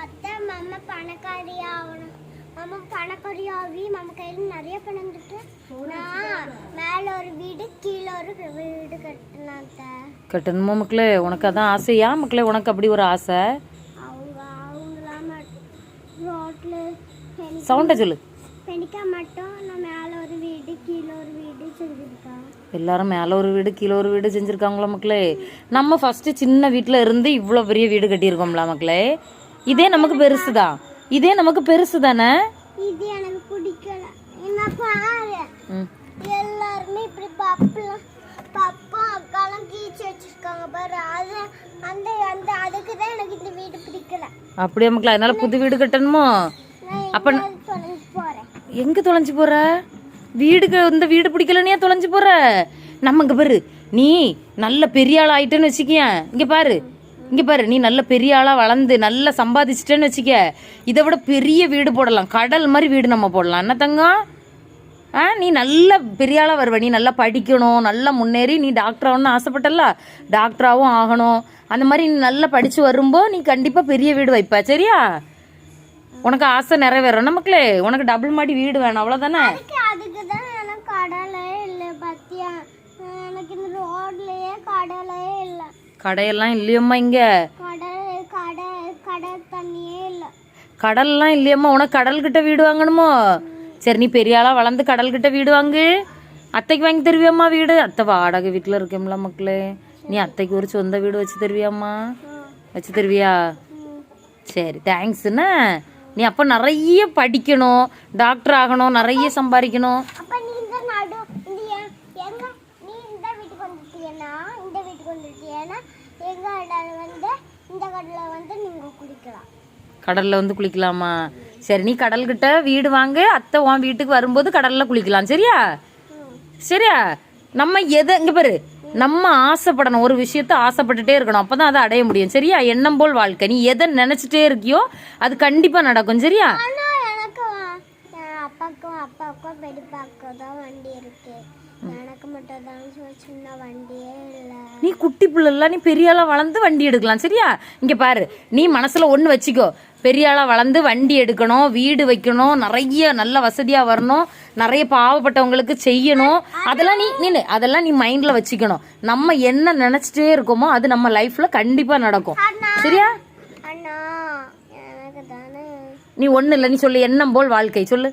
அத்தை மாமா பணக்காரி ஆகணும் மாமா பணக்காரி ஆகி மாமா கையில் நிறைய பணம் வந்துட்டு நான் மேலே ஒரு வீடு கீழே ஒரு வீடு கட்டணும் அத்தை. கட்டணுமா மக்களே? உனக்கு அதான் ஆசையா? மக்களே உனக்கு அப்படி ஒரு ஆசை? அவங்க அவங்களாம் ரோட்டில் சவுண்டை சொல்லு. பெணிக்கா மட்டும். நான் மேலே ஒரு வீடு கீழே ஒரு வீடு செஞ்சுருக்கேன். எல்லாரும் மேலே ஒரு வீடு கீழே ஒரு வீடு செஞ்சுருக்காங்களா மக்களே? நம்ம ஃபர்ஸ்ட் சின்ன வீட்டில் இருந்து இவ்வளோ பெரிய வீடு கட்டியிருக்கோம்ல மக்களே? இதே நமக்கு பெருசு தான் இதே நமக்கு பெருசு தானே? இது எனக்கு பிடிக்கல. என்ன பாரு. ம். எல்லாருமே இப்படி பப்பெல்லாம் பப்பும் அக்காலாம் கீச்சு வச்சிருக்காங்க பாரு. அது அந்த அந்த அதுக்கு தான் எனக்கு இந்த வீடு பிடிக்கல. அப்படியே மக்களே அதனால புது வீடு கட்டணுமோ? அப்ப எங்க தொலைஞ்சு போற? வீடுக்கு இந்த வீடு பிடிக்கலனியா தொலைஞ்சு போற? நம்ம இங்க பாரு நீ நல்ல பெரிய ஆள் ஆயிட்டேன்னு வச்சுக்கியேன். இங்க பாரு. இங்க பாரு நீ நல்ல பெரிய ஆளா வளர்ந்து நல்லா சம்பாதிச்சிட்டேன்னு வச்சுக்க இதை விட பெரிய வீடு போடலாம். கடல் மாதிரி வீடு நம்ம போடலாம். என்ன தங்கம்? ஆ நீ நல்ல பெரிய ஆளா வருவ. நீ நல்லா படிக்கணும் நல்லா முன்னேறி நீ டாக்டர் ஆகணும்னு ஆசைப்பட்டல டாக்டராகவும் ஆகணும். அந்த மாதிரி நீ நல்லா படிச்சு வரும்போது நீ கண்டிப்பா பெரிய வீடு வைப்ப. சரியா? உனக்கு ஆசை நிறைவேறும். நமக்குலே உனக்கு டபுள் மாடி வீடு வேணும். அவ்வளவுதானே? அதுக்கு அதுக்கு தான் எனக்கு இந்த ரோட்லயே கடலே இல்லை. கடையெல்லாம் இல்லையம்மா இங்க. கடல் கடை கடல் தண்ணியே இல்லை. கடல்லாம் இல்லையம்மா உனக்கு கடல்கிட்ட வீடு வாங்கணுமோ? சரி நீ பெரிய ஆளா வளர்ந்து கடல்கிட்ட வீடு வாங்கு. அத்தைக்கு வாங்கி தருவியாம்மா வீடு? அத்தை வாடகை வீட்டில் இருக்கோம்ல மக்களே. நீ அத்தைக்கு ஒரு சொந்த வீடு வச்சு தருவியாம்மா? வச்சு தருவியா? சரி தேங்க்ஸ்ண்ணா நீ அப்போ நிறைய படிக்கணும் டாக்டர் ஆகணும் நிறைய சம்பாதிக்கணும் அப்ப நீ இந்த நடு இந்த எ- எங்க நீ இந்த வீட்டுக்கு வந்துட்டியனா இந்த வீட்டுக்கு வந்துட்டியனா எங்க கடல் வந்து இந்த கடல்ல வந்து நீங்க குளிக்கலாம் கடல்ல வந்து குளிக்கலாமா? சரி நீ கடல்கிட்ட வீடு வாங்க அத்தை உன் வீட்டுக்கு வரும்போது கடல்ல குளிக்கலாம் சரியா? சரியா? நம்ம எதை இங்க பாரு நம்ம ஆசைப்படணும் ஒரு விஷயத்த ஆசைப்பட்டுட்டே இருக்கணும் அப்பதான் அதை அடைய முடியும் சரியா? எண்ணம் போல் வாழ்க்கை. நீ எதை நினைச்சிட்டே இருக்கியோ அது கண்டிப்பா நடக்கும் சரியா? அப்பாவுக்கும் பெரியப்பாக்கும் தான் வண்டி இருக்கு. எனக்கு மட்டும் தான் சின்ன வண்டியே இல்லை. நீ குட்டி பிள்ளைல நீ பெரிய ஆளா வளர்ந்து வண்டி எடுக்கலாம் சரியா? இங்க பாரு நீ மனசுல ஒண்ணு வச்சுக்கோ. பெரிய ஆளா வளர்ந்து வண்டி எடுக்கணும் வீடு வைக்கணும் நிறைய நல்ல வசதியா வரணும் நிறைய பாவப்பட்டவங்களுக்கு செய்யணும். அதெல்லாம் நீ நின்னு அதெல்லாம் நீ மைண்ட்ல வச்சுக்கணும். நம்ம என்ன நினைச்சிட்டே இருக்கோமோ அது நம்ம லைஃப்ல கண்டிப்பா நடக்கும். சரியா? நீ ஒண்ணு இல்ல நீ சொல்லு எண்ணம் போல் வாழ்க்கை சொல்லு.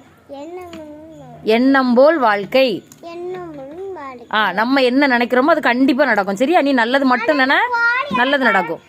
எண்ணம் போல் வாழ்க்கை. ஆ நம்ம என்ன நினைக்கிறோமோ அது கண்டிப்பா நடக்கும். சரியா? நீ நல்லது மட்டும் நினை நல்லது நடக்கும்.